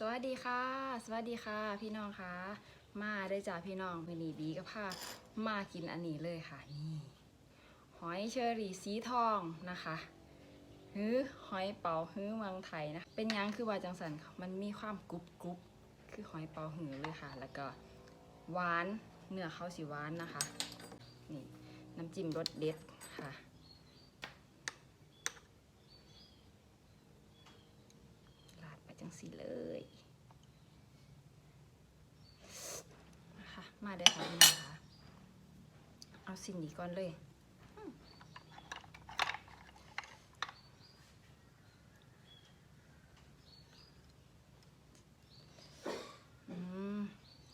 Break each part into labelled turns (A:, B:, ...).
A: สวัสดีค่ะ สวัสดีค่ะ พี่น้องคะมาได้จากพี่น้องเป็นนีดีก็พามากินอันนี้เลยค่ะนี่หอยเชอรี่สีทองนะคะฮื้อหอยเป๋าฮื้อเมืองไทยนะเป็นยังคือว่าจังสันมันมีความกรุบกรุบคือหอยเป๋าหื้อเลยค่ะ แล้วก็หวานเนื้อเขาสีหวานนะคะนี่น้ำจิ้มรสเด็ดค่ะ ลาดไปจัง สีเลยนะคะมาได้อค่ะพี่น้องค่ะเอาสิ่งนี้ก่อนเลย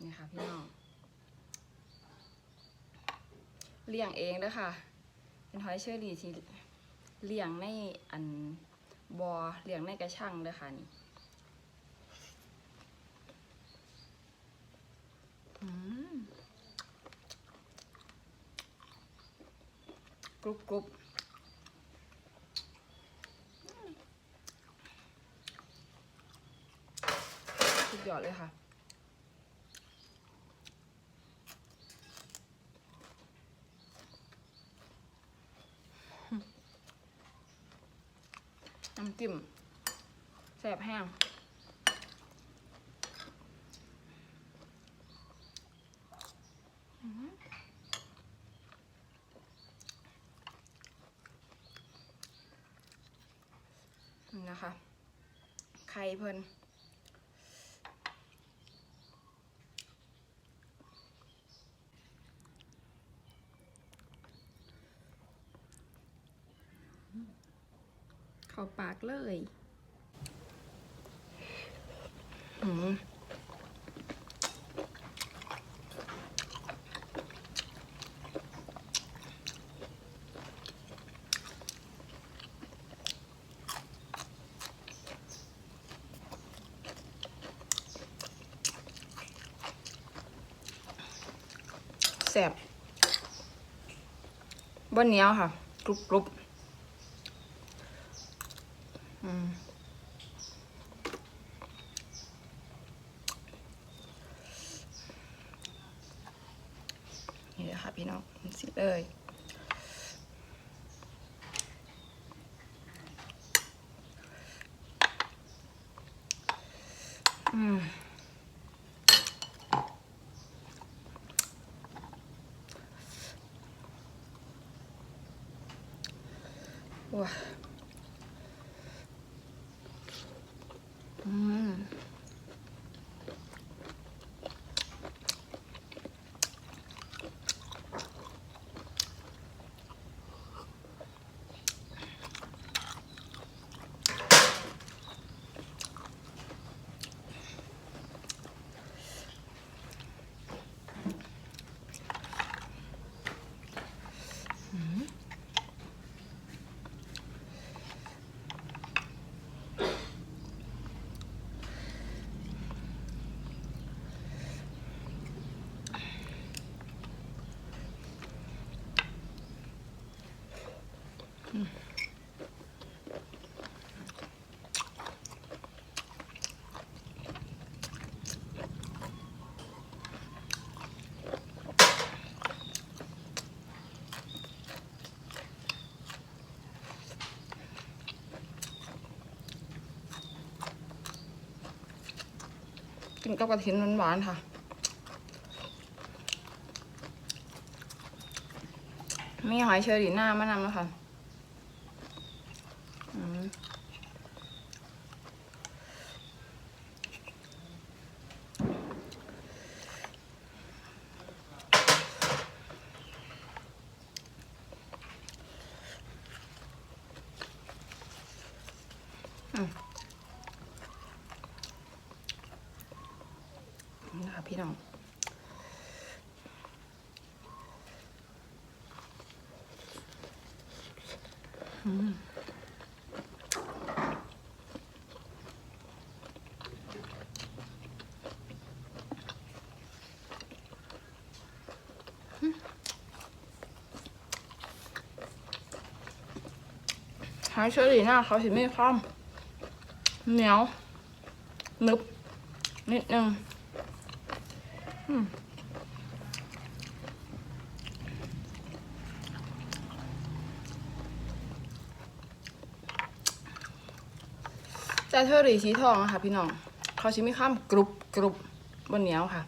A: นี่ค่ะพี่น้องเลี้ยงเองเด้อค่ะ เป็นหอยเชอรี่ที่เลี้ยงในอันบอเลี้ยงในกระชังเด้อค่ะนี่ อืม กรุบกรุบสุดยอดเลยค่ะน้ำจิ้มแสบแห้ง นี่นะคะ ไข่เพิ่นเข้าปากเลย อืม แสบบนเนี้ยค่ะ กรุบกรุบนี่เลยค่ะพี่น้องสิเลย อืม ว้าอืม กินกับกระเทียมหวานๆค่ะ มีหอยเชอรี่หน้ามะนำแล้วค่ะอืมอืมนี่นะคะ พี่น้องหอยเชอรี่หน้าเขาสิไม่ความเหนียวนึบนิดนึง แต่เทอรี่สีทองอะค่ะ พี่น้อง เขาชิมีข้ามกรุบกรุบบนเหนียวค่ะ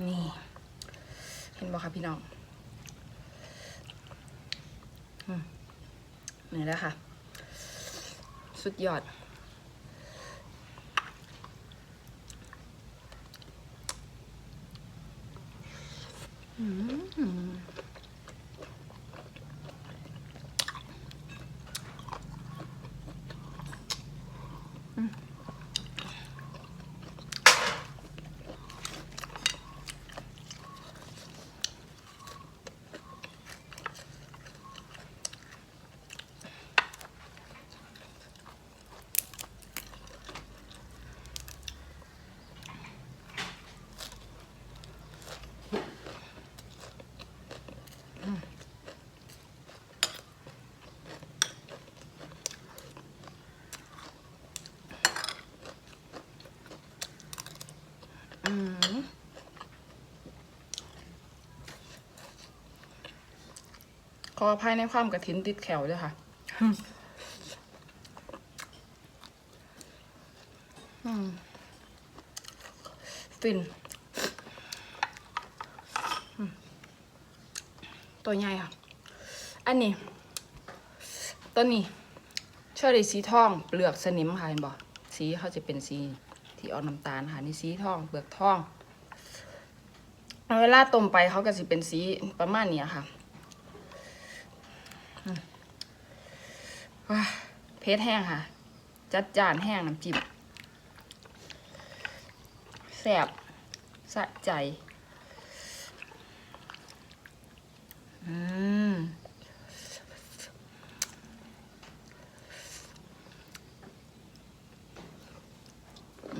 A: นี่ เห็นบอกค่ะพี่น้องนี่แหละค่ะ สุดยอด อืมอื ขออภัยในความกระถินติดแขวด้วยค่ะฟินตัวใหญ่ค่ะ อันนี้ ตัวนี้เชอรี่สีทองเปลือกสนิมค่ะเห็นบอกสีเขาจะเป็นสี ที่ออกน้ำตาลค่ะนี่สีทองเปลือกทองเวลาต้มไปเขาก็จะเป็นสีประมาณนี้ค่ะว้าเพชรแห้งค่ะ จัดจานแห้งน้ำจิ้มแซ่บสะใจ อืม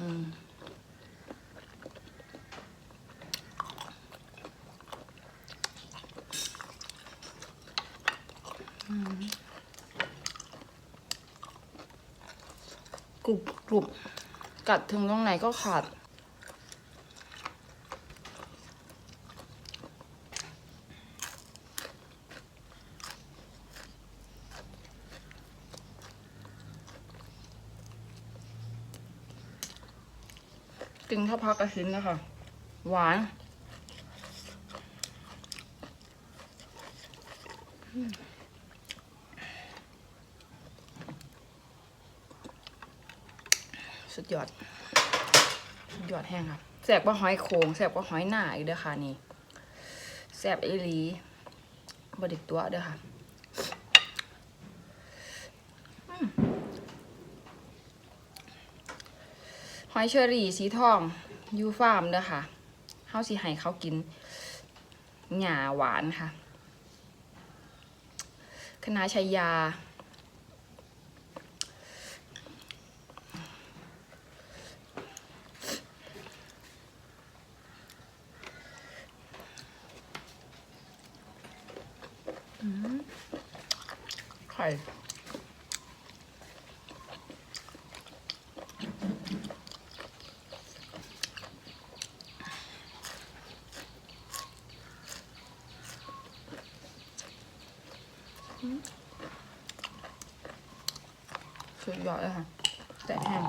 A: กรุบกรุบกัดถึงตรงไหนก็ขาด กินข้าวพักกระสินนะคะ หวาน สุดยอด สุดยอดแห้งค่ะแสบกว่าหอยโขงแสบกว่าหอยหน้าอีกเด้อค่ะนี่แสบไอีหลีบดิกตัวเด้อค่ะอืมห อยเชอรี่สีทองยูฟาร์มเด้อค่ะเฮาสิให้เขากินหญ้าหวานค่ะคณะชัยยา ไข่ สุดยอดเลยค่ะ แต่แห้ง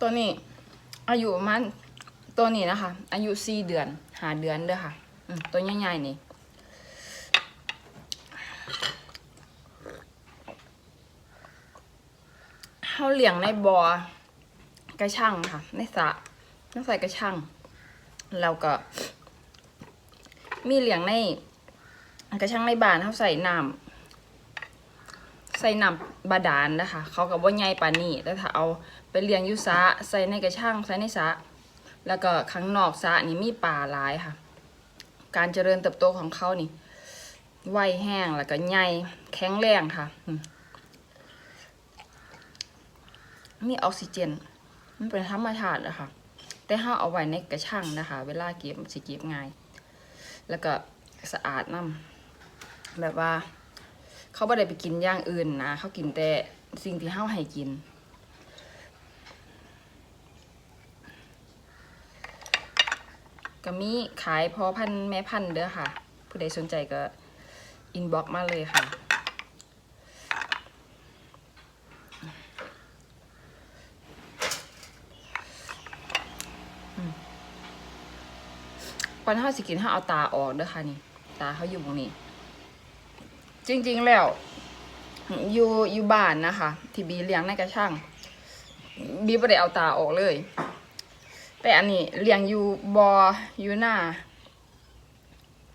A: ตัวนี้ อายุมันตัวนี้นะคะ อายุสี่เดือนหาเดือนเด้อค่ะตัวใหญ่ๆนี่เขาเลี้ยงในบ่อกระชังค่ะ ในสระในใส่กระชัง แล้วก็ มีเหลียงในกระชังในบานเขาใส่น้ำใส่น้ำบาดาลนะคะ เขากับว่าใหญ่ปานนี้แต่ถ้าเอาไปเลี้ยงยุสะใส่ในกระชังใส่ในสะแล้วก็ข้างนอกสะนี่มีป่าหลายค่ะ การเจริญเติบโตของเขานี่ไวแห้งแล้วก็ใหญ่แข็งแรงค่ะมมีออกซิเจน มันเป็นธรรมชาติอะค่ะ แต่ห้าเอาไว้ในกระชังนะคะ เวลาเก็บสิเก็บง่าย แล้วก็สะอาดน้แบบว่า เขาไม่ได้ไปกินอย่างอื่นนะเขากินแต่สิ่งที่เฮาให้กินก็มีขายพอพันแม่พันเด้อค่ะ ผู้ใดสนใจก็อินบ็อกมาเลยค่ะ ก่อนเราสิกินถ้าเอาตาออกเด้อค่ะนี่ ตาเขาอยู่ตรงนี้ จริงๆแล้ว อยู่อยู่บ้านนะคะ ที่บีเลี้ยงในกระช่างบีไม่ได้เอาตาออกเลย แต่อันนี้เลี้ยงอยู่บออยู่หน้า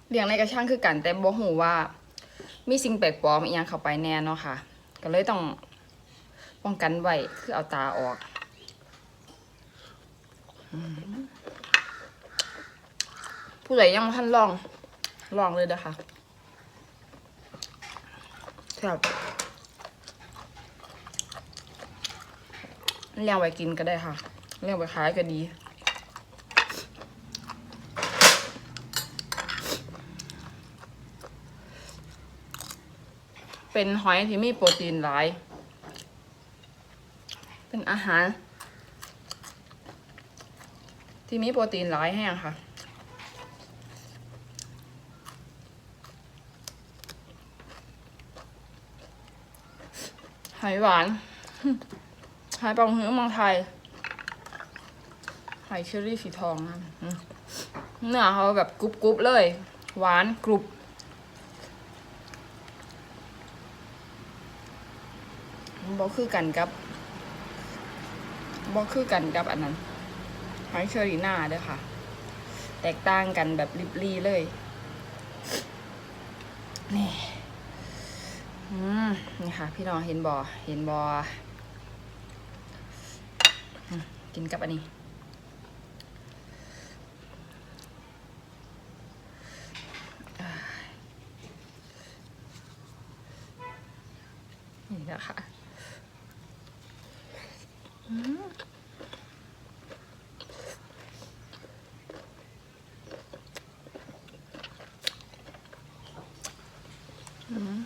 A: เลี้ยงในกระช่างคือกันแต่บ่หูว่า มีสิ่งแปลกปลอมอีกอย่างเข้าไปแน่เนาะค่ะ ก็เลยต้องป้องกันไว้คือเอาตาออกอ ผู้ใดยังบ่ทันลอง ลองเลยนะคะครับเลี้ยงไว้กินก็ได้ค่ะเลี้ยงไว้ขายก็ดีเป็นหอยที่มีโปรตีนหลาย เป็นอาหาร ที่มีโปรตีนหลายแห้งค่ะ หอยหวานหอยปังหื้อเมืองไทยหอยเชอรี่สีทองนะเนื้อเขาแบบกรุบๆเลย หวานกรุบบอกคือกันกับบอกคือกันกับอันนั้นหอยเชอรี่หน้าเด้อค่ะ แตกต่างกันแบบริบลีเลย นี่ อืมนี่ค่ะ พี่น้องเห็นบอเห็นบอกินกับอันนี้นี่นะคะ อืมอืม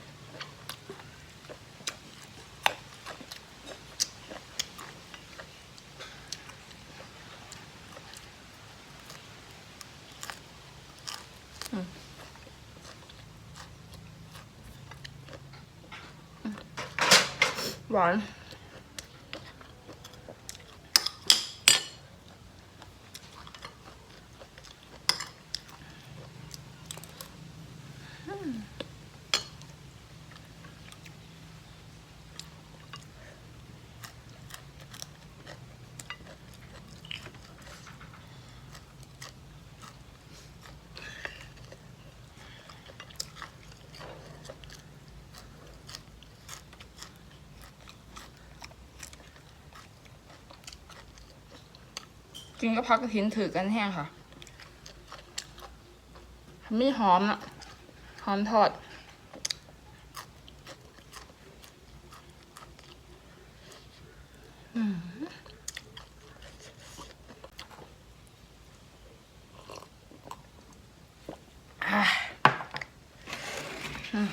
A: หว กินกับพักกระถินถือกันแห้งค่ะ มีหอมอะหอมทอด อืมอ่อืม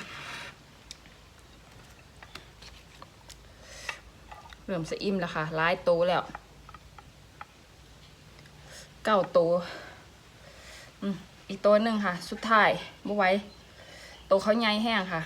A: เริ่มสะอิ่มแล้วค่ะร้ายโตแล้ว เก้าตัวอีกตัวหนึ่งค่ะ สุดท้ายบ่ไว้ตัวเขาใหญ่แห้งค่ะ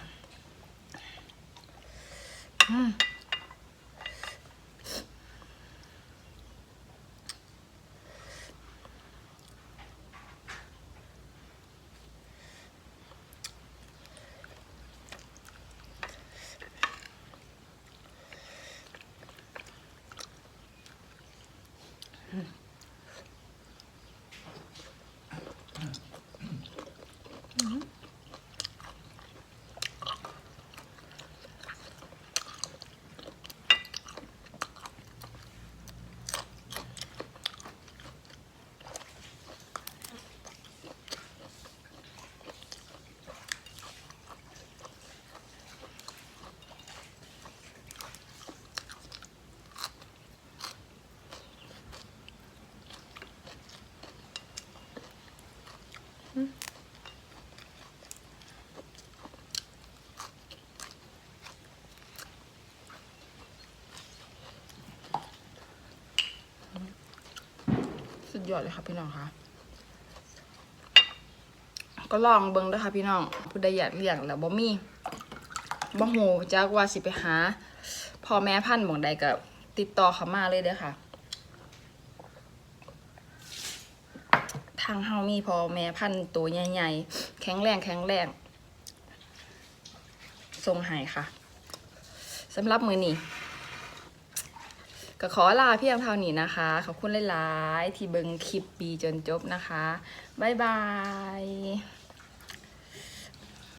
A: ดยอดเลยค่ะพี่น้องค่ะ ก็ลองเบิ่งด้อค่ะพี่น้องผู้ใดอยากเลี้ยงแล้วบ่มีบ่ฮู้จักว่าสิไปหาพ่อแม่พันธุ์หม่องใดก็ติดต่อเขามาเลยเด้อค่ะ ทางเฮามีพ่อแม่พันธุ์ตัวใหญ่ๆ แข็งแรงแข็งแรงส่งให้ค่ะสำหรับมือนี้ ก็ขอลาเพียงเท่านี้นะคะ ขอบคุณหลาย ๆ ที่เบิงคลิปปีจนจบนะคะ บ๊ายบาย